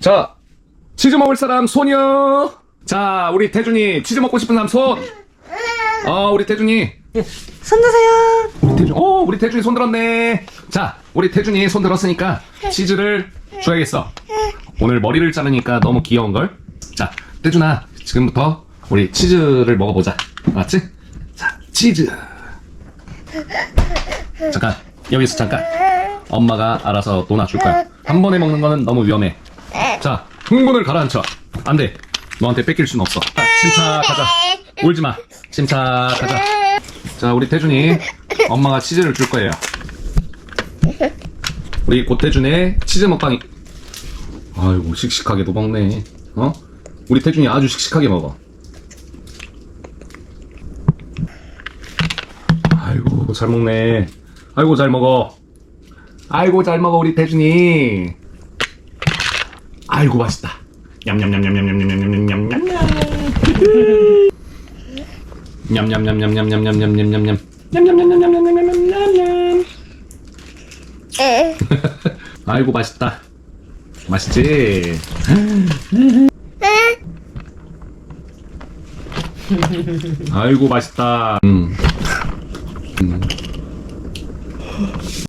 자, 치즈 먹을 사람 손이요. 자, 우리 태준이 치즈 먹고 싶은 사람 손. 어, 우리 태준이. 손 드세요. 우리 태준, 어, 우리 태준이 손 들었네. 자, 우리 태준이 손 들었으니까 치즈를 줘야겠어. 오늘 머리를 자르니까 너무 귀여운 걸. 자, 태준아, 지금부터 우리 치즈를 먹어보자. 알았지? 자, 치즈. 잠깐, 여기서 잠깐. 엄마가 알아서 도놔줄 거야. 한 번에 먹는 거는 너무 위험해. 자, 흥분을 가라앉혀. 안 돼. 너한테 뺏길 순 없어. 자, 침착하자. 울지 마. 침착하자. 자, 우리 태준이 엄마가 치즈를 줄 거예요. 우리 고태준의 치즈 먹방이. 아이고, 씩씩하게도 먹네. 어? 우리 태준이 아주 씩씩하게 먹어. 아이고, 잘 먹네. 아이고, 잘 먹어. 아이고, 잘 먹어, 우리 태준이. 아이고, 맛있다. 냠냠냠냠냠냠냠냠냠냠냠. 냠냠냠냠냠냠냠냠냠냠. 냠 냠냠냠냠냠냠냠냠. 아이고, 맛있다. 맛있지? 아이고, 맛있다. 음.